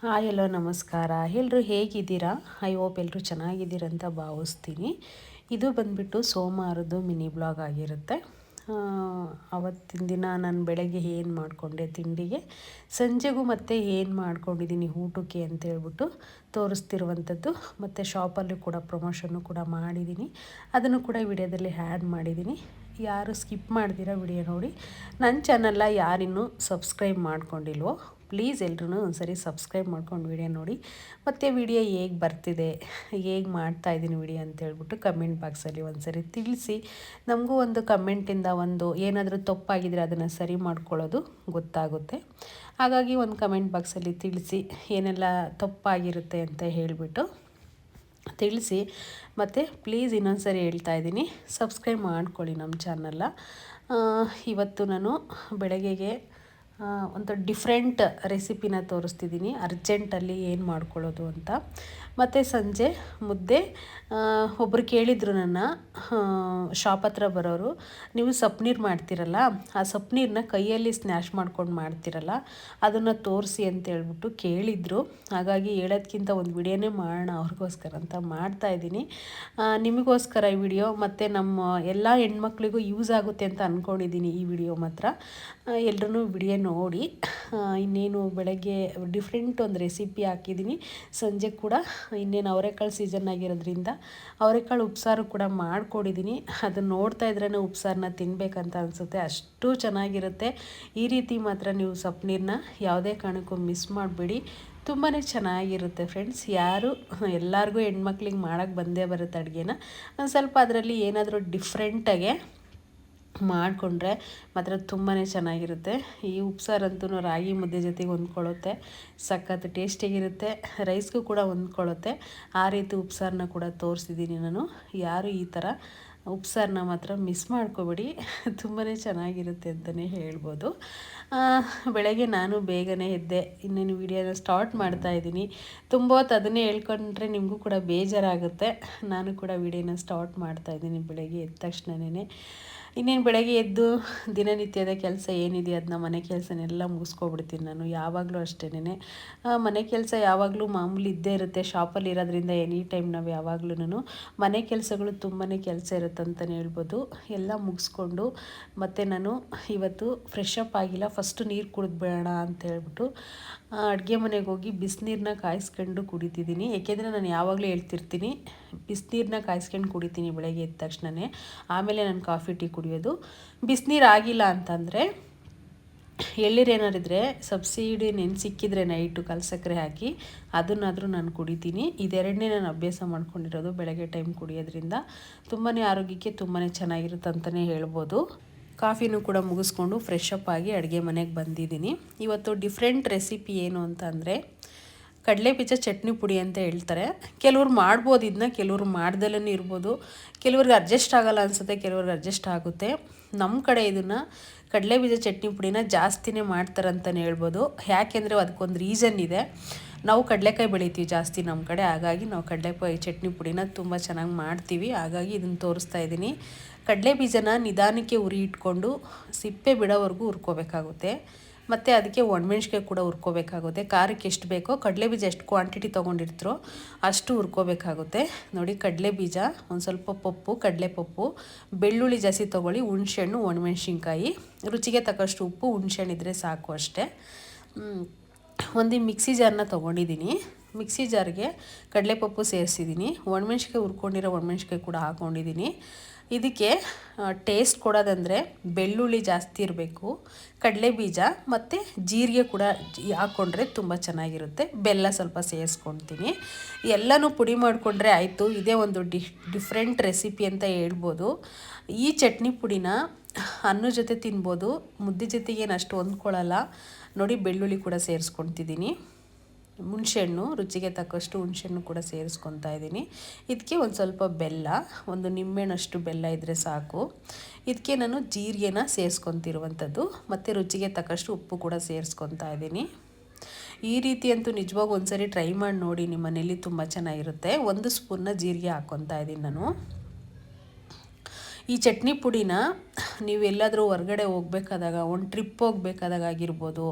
Hi ಎಲ್ಲೋ ನಮಸ್ಕಾರ. ಎಲ್ಲರೂ ಹೇಗಿದ್ದೀರಾ? ಐ ಹೋಪ್ ಎಲ್ಲರೂ ಚೆನ್ನಾಗಿದ್ದೀರಂತ ಭಾವಿಸ್ತೀನಿ. ಇದು ಬಂದುಬಿಟ್ಟು ಸೋಮವಾರದ್ದು ಮಿನಿ ಬ್ಲಾಗ್ ಆಗಿರುತ್ತೆ. ಅವತ್ತಿನ ದಿನ ನಾನು ಬೆಳಗ್ಗೆ ಏನು ಮಾಡಿಕೊಂಡೆ? ತಿಂಡಿಗೆ. ಸಂಜೆಗೂ ಮತ್ತೆ ಏನು ಮಾಡ್ಕೊಂಡಿದ್ದೀನಿ? ಊಟಕ್ಕೆ ಅಂತ ಹೇಳ್ಬಿಟ್ಟು ತೋರಿಸ್ತಿರುವಂಥದ್ದು. ಮತ್ತು ಶಾಪಲ್ಲಿ ಕೂಡ ಪ್ರಮೋಷನ್ನು ಕೂಡ ಮಾಡಿದ್ದೀನಿ. ಅದನ್ನು ಕೂಡ ವಿಡಿಯೋದಲ್ಲಿ ಆ್ಯಡ್ ಮಾಡಿದ್ದೀನಿ. ಯಾರು ಸ್ಕಿಪ್ ಮಾಡ್ದಿರ ವಿಡಿಯೋ ನೋಡಿ. ನನ್ನ ಚಾನಲ್ನ ಯಾರಿನ್ನೂ ಸಬ್ಸ್ಕ್ರೈಬ್ ಮಾಡ್ಕೊಂಡಿಲ್ವೋ? ಪ್ಲೀಸ್ ಎಲ್ರೂ ಒಂದ್ಸರಿ ಸಬ್ಸ್ಕ್ರೈಬ್ ಮಾಡ್ಕೊಂಡು ವಿಡಿಯೋ ನೋಡಿ. ಮತ್ತು ವಿಡಿಯೋ ಹೇಗೆ ಬರ್ತಿದೆ, ಹೇಗೆ ಮಾಡ್ತಾ ಇದ್ದೀನಿ ವಿಡಿಯೋ ಅಂತ ಹೇಳ್ಬಿಟ್ಟು ಕಮೆಂಟ್ ಬಾಕ್ಸಲ್ಲಿ ಒಂದ್ಸರಿ ತಿಳಿಸಿ. ನಮಗೂ ಒಂದು ಕಮೆಂಟಿಂದ ಒಂದು ಏನಾದರೂ ತಪ್ಪಾಗಿದ್ರೆ ಅದನ್ನು ಸರಿ ಮಾಡ್ಕೊಳ್ಳೋದು ಗೊತ್ತಾಗುತ್ತೆ. ಹಾಗಾಗಿ ಒಂದು ಕಮೆಂಟ್ ಬಾಕ್ಸಲ್ಲಿ ತಿಳಿಸಿ ಏನೆಲ್ಲ ತಪ್ಪಾಗಿರುತ್ತೆ ಅಂತ ಹೇಳಿಬಿಟ್ಟು ತಿಳಿಸಿ. ಮತ್ತು ಪ್ಲೀಸ್ ಇನ್ನೊಂದು ಸರಿ ಹೇಳ್ತಾ ಇದ್ದೀನಿ, ಸಬ್ಸ್ಕ್ರೈಬ್ ಮಾಡ್ಕೊಳ್ಳಿ ನಮ್ಮ ಚಾನಲ್ನ ಇವತ್ತು ನಾನು ಬೆಳಗ್ಗೆಗೆ ಒಂದು ಡಿಫ್ರೆಂಟ್ ರೆಸಿಪಿನ ತೋರಿಸ್ತಿದ್ದೀನಿ ಅರ್ಜೆಂಟಲ್ಲಿ ಏನು ಮಾಡ್ಕೊಳ್ಳೋದು ಅಂತ. ಮತ್ತು ಸಂಜೆ ಮುದ್ದೆ ಒಬ್ಬರು ಕೇಳಿದರು ನನ್ನ ಶಾಪ್ ಹತ್ರ ಬರೋರು, ನೀವು ಸಪ್ನೀರು ಮಾಡ್ತೀರಲ್ಲ, ಆ ಸಪ್ನೀರನ್ನ ಕೈಯಲ್ಲಿ ಸ್ನ್ಯಾಶ್ ಮಾಡ್ಕೊಂಡು ಮಾಡ್ತೀರಲ್ಲ, ಅದನ್ನು ತೋರಿಸಿ ಅಂತ ಹೇಳ್ಬಿಟ್ಟು ಕೇಳಿದರು. ಹಾಗಾಗಿ ಹೇಳೋದ್ಕಿಂತ ಒಂದು ವಿಡಿಯೋನೇ ಮಾಡೋಣ, ಅವ್ರಿಗೋಸ್ಕರ ಅಂತ ಮಾಡ್ತಾಯಿದ್ದೀನಿ ನಿಮಗೋಸ್ಕರ ಈ ವಿಡಿಯೋ, ಮತ್ತು ನಮ್ಮ ಎಲ್ಲ ಹೆಣ್ಮಕ್ಳಿಗೂ ಯೂಸ್ ಆಗುತ್ತೆ ಅಂತ ಅಂದ್ಕೊಂಡಿದ್ದೀನಿ ಈ ವಿಡಿಯೋ ಮಾತ್ರ. ಎಲ್ಲರೂ ವಿಡಿಯೋ ನೋಡಿ. ಇನ್ನೇನು ಬೆಳಗ್ಗೆ ಡಿಫ್ರೆಂಟ್ ಒಂದು ರೆಸಿಪಿ ಹಾಕಿದ್ದೀನಿ. ಸಂಜೆ ಕೂಡ ಇನ್ನೇನು ಅವರೆಕಾಳು ಸೀಸನ್ ಆಗಿರೋದ್ರಿಂದ ಅವರೆಕಾಳು ಉಪ್ಸಾರು ಕೂಡ ಮಾಡಿಕೊಡಿದ್ದೀನಿ ಅದನ್ನು ನೋಡ್ತಾ ಇದ್ರೇ ಉಪ್ಸಾರನ್ನ ತಿನ್ನಬೇಕಂತ ಅನಿಸುತ್ತೆ. ಅಷ್ಟು ಚೆನ್ನಾಗಿರುತ್ತೆ. ಈ ರೀತಿ ಮಾತ್ರ ನೀವು ಸಪ್ನೀರನ್ನ ಯಾವುದೇ ಕಾರಣಕ್ಕೂ ಮಿಸ್ ಮಾಡಿಬಿಡಿ. ತುಂಬಾ ಚೆನ್ನಾಗಿರುತ್ತೆ ಫ್ರೆಂಡ್ಸ್. ಯಾರು ಎಲ್ಲರಿಗೂ ಹೆಣ್ಮಕ್ಳಿಗೆ ಮಾಡೋಕ್ಕೆ ಬಂದೇ ಬರುತ್ತೆ ಅಡುಗೆನ. ಒಂದು ಸ್ವಲ್ಪ ಅದರಲ್ಲಿ ಏನಾದರೂ ಡಿಫ್ರೆಂಟಾಗೆ ಮಾಡಿಕೊಂಡ್ರೆ ಮಾತ್ರ ತುಂಬಾ ಚೆನ್ನಾಗಿರುತ್ತೆ. ಈ ಉಪ್ಸಾರಂತೂ ರಾಗಿ ಮುದ್ದೆ ಜೊತೆಗೆ ಹೊಂದ್ಕೊಳ್ಳುತ್ತೆ. ಸಖತ್ ಟೇಸ್ಟಿಯಾಗಿರುತ್ತೆ ರೈಸ್ಗೂ ಕೂಡ ಹೊಂದ್ಕೊಳ್ಳುತ್ತೆ. ಆ ರೀತಿ ಉಪ್ಸಾರನ್ನ ಕೂಡ ತೋರಿಸಿದ್ದೀನಿ ನಾನು. ಯಾರು ಈ ಥರ ಉಪ್ಸಾರನ್ನ ಮಾತ್ರ ಮಿಸ್ ಮಾಡ್ಕೋಬೇಡಿ. ತುಂಬಾ ಚೆನ್ನಾಗಿರುತ್ತೆ ಅಂತಲೇ ಹೇಳ್ಬೋದು. ಬೆಳಗ್ಗೆ ನಾನು ಬೇಗನೆ ಎದ್ದೆ. ಇನ್ನೇನು ವೀಡಿಯೋನ ಸ್ಟಾರ್ಟ್ ಮಾಡ್ತಾ ಇದ್ದೀನಿ. ತುಂಬ ಹೊತ್ತು ಅದನ್ನೇ ಹೇಳ್ಕೊಂಡ್ರೆ ನಿಮಗೂ ಕೂಡ ಬೇಜಾರಾಗುತ್ತೆ. ನಾನು ಕೂಡ ವೀಡಿಯೋನ ಸ್ಟಾರ್ಟ್ ಮಾಡ್ತಾ ಇದ್ದೀನಿ ಬೆಳಗ್ಗೆ ಎದ್ದ ತಕ್ಷಣವೇ ಇನ್ನೇನು ಬೆಳಗ್ಗೆ ಎದ್ದು ದಿನನಿತ್ಯದ ಕೆಲಸ ಏನಿದೆ ಅದನ್ನ ಮನೆ ಕೆಲಸನೆಲ್ಲ ಮುಗಿಸ್ಕೊಬಿಡ್ತೀನಿ ನಾನು, ಯಾವಾಗಲೂ ಅಷ್ಟೇನೆ ಮನೆ ಕೆಲಸ ಯಾವಾಗಲೂ ಮಾಮೂಲಿ ಇದ್ದೇ ಇರುತ್ತೆ, ಶಾಪಲ್ಲಿ ಇರೋದ್ರಿಂದ ಎನಿ ಟೈಮ್ ನಾವು ಯಾವಾಗ್ಲೂ ಮನೆ ಕೆಲಸಗಳು ತುಂಬಾ ಕೆಲಸ ಇರುತ್ತೆ ಅಂತಲೇ ಹೇಳ್ಬೋದು. ಎಲ್ಲ ಮುಗಿಸ್ಕೊಂಡು ಮತ್ತು ನಾನು ಇವತ್ತು ಫ್ರೆಶ್ ಅಪ್ ಆಗಿಲ್ಲ, ಫಸ್ಟು ನೀರು ಕುಡಿದ್ಬೇಡ ಅಂತ ಹೇಳ್ಬಿಟ್ಟು ಅಡುಗೆ ಮನೆಗೆ ಹೋಗಿ ಬಿಸಿನೀರನ್ನ ಕಾಯಿಸ್ಕೊಂಡು ಕುಡಿತಿದ್ದೀನಿ ಏಕೆಂದರೆ ನಾನು ಯಾವಾಗಲೂ ಹೇಳ್ತಿರ್ತೀನಿ ಬಿಸಿನೀರನ್ನ ಕಾಯಿಸ್ಕೊಂಡು ಕುಡಿತೀನಿ ಬೆಳಗ್ಗೆ ಎದ್ದ ತಕ್ಷಣವೇ ಆಮೇಲೆ ನಾನು ಕಾಫಿ, ಟೀ ಕುಡಿಯೋದು. ಬಿಸಿನೀರು ಆಗಿಲ್ಲ ಅಂತಂದರೆ ಎಳ್ಳೀರು ಏನಾರಿದ್ರೆ ಸಬ್ಸಿಡಿ ಸಿಕ್ಕಿದ್ರೆ ನೈಟು ಕಲ್ಸಕ್ಕರೆ ಹಾಕಿ, ಅದನ್ನಾದರೂ ನಾನು ಕುಡಿತೀನಿ. ಇದೆರಡನೇ ನಾನು ಅಭ್ಯಾಸ ಮಾಡ್ಕೊಂಡಿರೋದು ಬೆಳಗ್ಗೆ ಟೈಮ್ ಕುಡಿಯೋದ್ರಿಂದ. ತುಂಬಾ ಆರೋಗ್ಯಕ್ಕೆ ತುಂಬಾ ಚೆನ್ನಾಗಿರುತ್ತೆ ಅಂತಲೇ ಹೇಳ್ಬೋದು. ಕಾಫಿನೂ ಕೂಡ ಮುಗಿಸ್ಕೊಂಡು ಫ್ರೆಶ್ ಆಗಿ ಅಡುಗೆ ಮನೆಗೆ ಬಂದಿದ್ದೀನಿ. ಇವತ್ತು ಡಿಫ್ರೆಂಟ್ ರೆಸಿಪಿ ಏನು ಅಂತ ಅಂದರೆ ಕಡಲೆ ಬೀಜ ಚಟ್ನಿ ಪುಡಿ ಅಂತ ಹೇಳ್ತಾರೆ. ಕೆಲವ್ರು ಮಾಡ್ಬೋದು ಇದನ್ನ ಕೆಲವ್ರು ಮಾಡ್ದಲ್ಲೂ ಇರ್ಬೋದು. ಕೆಲವ್ರಿಗೆ ಅಡ್ಜಸ್ಟ್ ಆಗಲ್ಲ ಅನಿಸುತ್ತೆ, ಕೆಲವ್ರಿಗೆ ಅಡ್ಜಸ್ಟ್ ಆಗುತ್ತೆ. ನಮ್ಮ ಕಡೆ ಇದನ್ನು ಕಡಲೆ ಬೀಜ ಚಟ್ನಿ ಪುಡಿನ ಜಾಸ್ತಿನೇ ಮಾಡ್ತಾರಂತಲೇ ಹೇಳ್ಬೋದು. ಯಾಕೆಂದರೆ ಅದಕ್ಕೊಂದು ರೀಸನ್ ಇದೆ. ನಾವು ಕಡಲೆಕಾಯಿ ಬೆಳಿತೀವಿ ಜಾಸ್ತಿ ನಮ್ಮ ಕಡೆ, ಹಾಗಾಗಿ ನಾವು ಕಡಲೆಕಾಯಿ ಚಟ್ನಿ ಪುಡಿನ ತುಂಬ ಚೆನ್ನಾಗಿ ಮಾಡ್ತೀವಿ. ಹಾಗಾಗಿ ಇದನ್ನು ತೋರಿಸ್ತಾ ಇದ್ದೀನಿ. ಕಡಲೆ ಬೀಜನ ನಿಧಾನಕ್ಕೆ ಉರಿ ಇಟ್ಕೊಂಡು ಸಿಪ್ಪೆ ಬಿಡೋವರೆಗೂ ಹುರ್ಕೋಬೇಕಾಗುತ್ತೆ. ಮತ್ತು ಅದಕ್ಕೆ ಒಣಮೆಣ್ಸಿಕಾಯಿ ಕೂಡ ಹುರ್ಕೋಬೇಕಾಗುತ್ತೆ. ಖಾರಕ್ಕೆ ಎಷ್ಟು ಬೇಕೋ ಕಡಲೆ ಬೀಜ ಎಷ್ಟು ಕ್ವಾಂಟಿಟಿ ತೊಗೊಂಡಿರ್ತೀರೋ ಅಷ್ಟು ಹುರ್ಕೋಬೇಕಾಗುತ್ತೆ. ನೋಡಿ ಕಡಲೆ ಬೀಜ, ಒಂದು ಸ್ವಲ್ಪ ಪಪ್ಪು, ಕಡಲೆ ಪಪ್ಪು, ಬೆಳ್ಳುಳ್ಳಿ ಜಾಸ್ತಿ ತೊಗೊಳ್ಳಿ, ಹುಣ್ಸೆಹಣ್ಣು, ಒಣಮೆಣ್ಸಿನ್ಕಾಯಿ. ರುಚಿಗೆ ತಕ್ಕಷ್ಟು ಉಪ್ಪು, ಹುಣ್ಸೆಹಣ್ಣು ಇದ್ದರೆ ಸಾಕು ಅಷ್ಟೇ. ಒಂದು ಮಿಕ್ಸಿ ಜಾರನ್ನ ತೊಗೊಂಡಿದ್ದೀನಿ ಮಿಕ್ಸಿ ಜಾರ್ಗೆ ಕಡಲೆಪಪ್ಪು ಸೇರಿಸಿದ್ದೀನಿ ಒಣಮೆಣ್ಸಿಕಾಯಿ ಹುರ್ಕೊಂಡಿರೋ ಒಣಮೆಣ್ಸಿಕಾಯಿ ಕೂಡ ಹಾಕ್ಕೊಂಡಿದ್ದೀನಿ ಇದಕ್ಕೆ ಟೇಸ್ಟ್ ಕೊಡೋದಂದರೆ ಬೆಳ್ಳುಳ್ಳಿ ಜಾಸ್ತಿ ಇರಬೇಕು, ಕಡಲೆ ಬೀಜ ಮತ್ತು ಜೀರಿಗೆ ಕೂಡ ಹಾಕ್ಕೊಂಡ್ರೆ ತುಂಬ ಚೆನ್ನಾಗಿರುತ್ತೆ. ಬೆಲ್ಲ ಸ್ವಲ್ಪ ಸೇರಿಸ್ಕೊಳ್ತೀನಿ ಎಲ್ಲನೂ ಪುಡಿ ಮಾಡಿಕೊಂಡ್ರೆ ಆಯಿತು. ಇದೇ ಒಂದು ಡಿಫ್ರೆಂಟ್ ರೆಸಿಪಿ ಅಂತ ಹೇಳ್ಬೋದು. ಈ ಚಟ್ನಿ ಪುಡಿನ ಅನ್ನ ಜೊತೆ ತಿನ್ಬೋದು, ಮುದ್ದೆ ಜೊತೆಗೇನು ಅಷ್ಟು ಹೊಂದ್ಕೊಳ್ಳಲ್ಲ ನೋಡಿ, ಬೆಳ್ಳುಳ್ಳಿ ಕೂಡ ಸೇರಿಸ್ಕೊತಿದ್ದೀನಿ. ಹುಣ್ಸೆಹಣ್ಣು, ರುಚಿಗೆ ತಕ್ಕಷ್ಟು ಹುಣ್ಸೆಹಣ್ಣು ಕೂಡ ಸೇರಿಸ್ಕೊತಾ ಇದ್ದೀನಿ. ಇದಕ್ಕೆ ಒಂದು ಸ್ವಲ್ಪ ಬೆಲ್ಲ, ಒಂದು ನಿಂಬೆಹಣ್ಣಷ್ಟು ಬೆಲ್ಲ ಇದ್ದರೆ ಸಾಕು. ಇದಕ್ಕೆ ನಾನು ಜೀರಿಗೆನ ಸೇರಿಸ್ಕೊತಿರುವಂಥದ್ದು ಮತ್ತು ರುಚಿಗೆ ತಕ್ಕಷ್ಟು ಉಪ್ಪು ಕೂಡ ಸೇರಿಸ್ಕೊತಾ ಇದ್ದೀನಿ. ಈ ರೀತಿ ಅಂತೂ ನಿಜವಾಗ ಒಂದ್ಸರಿ ಟ್ರೈ ಮಾಡಿ ನೋಡಿ ನಿಮ್ಮ ಮನೇಲಿ ತುಂಬ ಚೆನ್ನಾಗಿರುತ್ತೆ. ಒಂದು ಸ್ಪೂನ್ನ ಜೀರಿಗೆ ಹಾಕ್ಕೊತಾ ಇದ್ದೀನಿ ನಾನು. ಈ ಚಟ್ನಿ ಪುಡಿನ ನೀವು ಎಲ್ಲಾದರೂ ಹೊರಗಡೆ ಹೋಗ್ಬೇಕಾದಾಗ, ಒಂದು ಟ್ರಿಪ್ ಹೋಗ್ಬೇಕಾದಾಗ ಆಗಿರ್ಬೋದು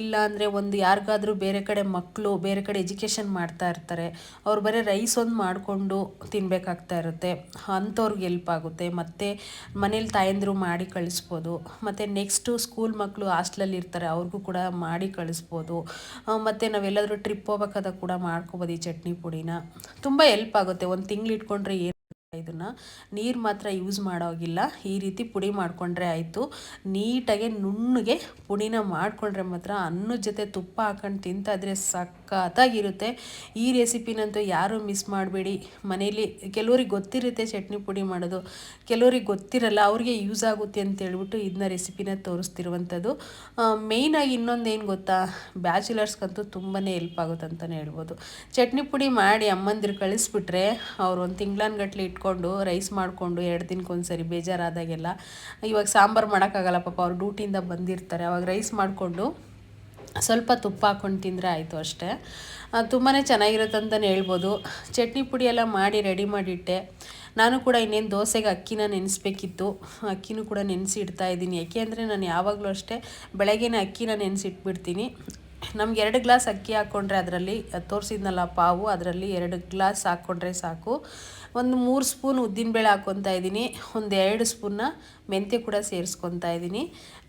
ಇಲ್ಲ ಅಂದರೆ ಒಂದು ಯಾರಿಗಾದರೂ ಬೇರೆ ಕಡೆ ಮಕ್ಕಳು ಬೇರೆ ಕಡೆ ಎಜುಕೇಷನ್ ಮಾಡ್ತಾ ಇರ್ತಾರೆ, ಅವ್ರು ಬರೀ ರೈಸ್ ಒಂದು ಮಾಡಿಕೊಂಡು ತಿನ್ನಬೇಕಾಗ್ತಾ ಇರುತ್ತೆ. ಅಂಥವ್ರಿಗೆ ಹೆಲ್ಪ್ ಆಗುತ್ತೆ. ಮತ್ತು ಮನೇಲಿ ತಾಯಂದಿರು ಮಾಡಿ ಕಳಿಸ್ಬೋದು. ಮತ್ತು ನೆಕ್ಸ್ಟು ಸ್ಕೂಲ್ ಮಕ್ಕಳು ಹಾಸ್ಟ್ಲಲ್ಲಿ ಇರ್ತಾರೆ, ಅವ್ರಿಗೂ ಕೂಡ ಮಾಡಿ ಕಳಿಸ್ಬೋದು. ಮತ್ತು ನಾವೆಲ್ಲಾದರೂ ಟ್ರಿಪ್ ಹೋಗ್ಬೇಕಾದಾಗ ಕೂಡ ಮಾಡ್ಕೊಬೋದು ಈ ಚಟ್ನಿ ಪುಡಿನ. ತುಂಬ ಹೆಲ್ಪ್ ಆಗುತ್ತೆ. ಒಂದು ತಿಂಗಳು ಇಟ್ಕೊಂಡ್ರೆ ಏನು ಇದನ್ನು ನೀರು ಮಾತ್ರ ಯೂಸ್ ಮಾಡೋಗಿಲ್ಲ. ಈ ರೀತಿ ಪುಡಿ ಮಾಡಿಕೊಂಡ್ರೆ ಆಯಿತು. ನೀಟಾಗಿ ನುಣ್ಣಗೆ ಪುಡಿನ ಮಾಡಿಕೊಂಡ್ರೆ ಮಾತ್ರ ಅನ್ನದ ಜೊತೆ ತುಪ್ಪ ಹಾಕೊಂಡು ತಿಂತಾ ಇದ್ರೆ ಸಖತ್ತಾಗಿರುತ್ತೆ. ಈ ರೆಸಿಪಿನಂತೂ ಯಾರೂ ಮಿಸ್ ಮಾಡಬೇಡಿ. ಮನೇಲಿ ಕೆಲವ್ರಿಗೆ ಗೊತ್ತಿರುತ್ತೆ ಚಟ್ನಿ ಪುಡಿ ಮಾಡೋದು. ಕೆಲವ್ರಿಗೆ ಗೊತ್ತಿರಲ್ಲ, ಅವ್ರಿಗೆ ಯೂಸ್ ಆಗುತ್ತೆ ಅಂತ ಹೇಳ್ಬಿಟ್ಟು ಇದನ್ನ ರೆಸಿಪಿನ ತೋರಿಸ್ತಿರುವಂಥದ್ದು. ಮೇಯ್ನಾಗಿ ಇನ್ನೊಂದು ಏನು ಗೊತ್ತಾ? ಬ್ಯಾಚುಲರ್ಸ್ಗಂತೂ ತುಂಬಾ ಹೆಲ್ಪ್ ಆಗುತ್ತೆ ಅಂತಲೇ ಹೇಳ್ಬೋದು. ಚಟ್ನಿ ಪುಡಿ ಮಾಡಿ ಅಮ್ಮಂದಿರು ಕಳಿಸ್ಬಿಟ್ರೆ ಅವ್ರು ಒಂದು ತಿಂಗ್ಳನ್ಗಟ್ಲೆ ಇಟ್ಕೊಂಡು ರೈಸ್ ಮಾಡಿಕೊಂಡು, ಎರಡು ದಿನಕ್ಕೊಂದ್ಸರಿ ಬೇಜಾರಾದಾಗೆಲ್ಲ. ಇವಾಗ ಸಾಂಬಾರು ಮಾಡೋಕ್ಕಾಗಲ್ಲ ಪಾಪ, ಅವ್ರು ಡ್ಯೂಟಿಯಿಂದ ಬಂದಿರ್ತಾರೆ. ಅವಾಗ ರೈಸ್ ಮಾಡಿಕೊಂಡು ಸ್ವಲ್ಪ ತುಪ್ಪ ಹಾಕ್ಕೊಂಡು ತಿಂದರೆ ಆಯಿತು ಅಷ್ಟೇ. ತುಂಬಾ ಚೆನ್ನಾಗಿರುತ್ತೆ ಅಂತಲೇ ಹೇಳ್ಬೋದು. ಚಟ್ನಿ ಪುಡಿ ಎಲ್ಲ ಮಾಡಿ ರೆಡಿ ಮಾಡಿಟ್ಟೆ. ನಾನು ಕೂಡ ಇನ್ನೇನು ದೋಸೆಗೆ ಅಕ್ಕಿನ ನೆನೆಸ್ಬೇಕಿತ್ತು. ಅಕ್ಕಿನೂ ಕೂಡ ನೆನೆಸಿ ಇಡ್ತಾ ಇದ್ದೀನಿ. ಯಾಕೆ ಅಂದರೆ ನಾನು ಯಾವಾಗಲೂ ಅಷ್ಟೇ ಬೆಳಗ್ಗೆನ ಅಕ್ಕಿನ ನೆನೆಸಿಟ್ಬಿಡ್ತೀನಿ. ನಮ್ಗೆ ಎರಡು ಗ್ಲಾಸ್ ಅಕ್ಕಿ ಹಾಕ್ಕೊಂಡ್ರೆ ಅದರಲ್ಲಿ ತೋರಿಸಿದ್ನಲ್ಲ ಪಾವು, ಅದರಲ್ಲಿ ಎರಡು ಗ್ಲಾಸ್ ಹಾಕ್ಕೊಂಡ್ರೆ ಸಾಕು. ಒಂದು ಮೂರು ಸ್ಪೂನ್ ಉದ್ದಿನಬೇಳೆ ಹಾಕ್ಕೊತಾ ಇದ್ದೀನಿ. ಒಂದು ಎರಡು ಸ್ಪೂನ್ನ ಮೆಂತ್ಯ ಕೂಡ ಸೇರಿಸ್ಕೊತಾ ಇದ್ದೀನಿ.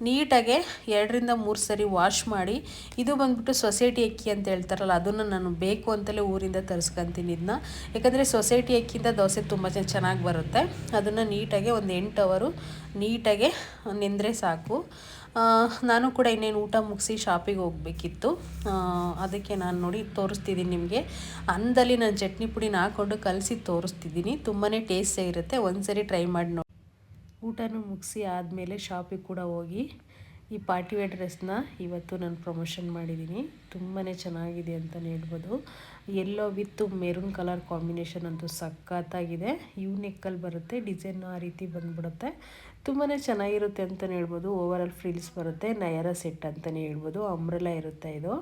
ನೀಟಾಗೆ ಎರಡರಿಂದ ಮೂರು ಸರಿ ವಾಶ್ ಮಾಡಿ, ಇದು ಬಂದ್ಬಿಟ್ಟು ಸೊಸೈಟಿ ಅಕ್ಕಿ ಅಂತ ಹೇಳ್ತಾರಲ್ಲ, ಅದನ್ನು ನಾನು ಬೇಕು ಅಂತಲೇ ಊರಿಂದ ತರಿಸ್ಕೊತೀನಿ ಇದನ್ನ ಯಾಕಂದರೆ ಸೊಸೈಟಿ ಅಕ್ಕಿಯಿಂದ ದೋಸೆ ತುಂಬ ಚೆನ್ನಾಗಿ ಬರುತ್ತೆ. ಅದನ್ನು ನೀಟಾಗೆ ಒಂದು ಎಂಟು ಅವರು ನೀಟಾಗೆ ನೆಂದರೆ ಸಾಕು. ನಾನು ಕೂಡ ಇನ್ನೇನು ಊಟ ಮುಗಿಸಿ ಶಾಪಿಗೆ ಹೋಗಬೇಕಿತ್ತು. ಅದಕ್ಕೆ ನಾನು ನೋಡಿ ತೋರಿಸ್ತಿದ್ದೀನಿ ನಿಮಗೆ. ಅಂದಲ್ಲಿ ನಾನು ಚಟ್ನಿ ಪುಡಿನ ಹಾಕ್ಕೊಂಡು ಕಲಸಿ ತೋರಿಸ್ತಿದ್ದೀನಿ. ತುಂಬಾ ಟೇಸ್ಟೇ ಇರುತ್ತೆ. ಒಂದ್ಸರಿ ಟ್ರೈ ಮಾಡಿ ನೋಡಿ. ಊಟನೂ ಮುಗಿಸಿ ಆದಮೇಲೆ ಶಾಪಿಗೆ ಕೂಡ ಹೋಗಿ ಈ ಪಾರ್ಟಿ ವೇರ್ ಡ್ರೆಸ್ನ ಇವತ್ತು ನಾನು ಪ್ರಮೋಷನ್ ಮಾಡಿದ್ದೀನಿ. ತುಂಬಾ ಚೆನ್ನಾಗಿದೆ ಅಂತಲೇ ಹೇಳ್ಬೋದು. Yellow with maroon colour combination ಅಂತೂ ಸಖತ್ತಾಗಿದೆ. ಯೂ ನೆಕ್ಕಲ್ಲಿ ಬರುತ್ತೆ. ಡಿಸೈನ್ ಆ ರೀತಿ ಬಂದ್ಬಿಡುತ್ತೆ. ತುಂಬಾ ಚೆನ್ನಾಗಿರುತ್ತೆ ಅಂತಲೇ ಹೇಳ್ಬೋದು. ಓವರ್ ಆಲ್ ಫ್ರಿಲ್ಸ್ ಬರುತ್ತೆ, ನಯರ ಸೆಟ್ ಅಂತಲೇ ಹೇಳ್ಬೋದು. ಅಂಬ್ರೆಲ ಇರುತ್ತೆ ಇದು.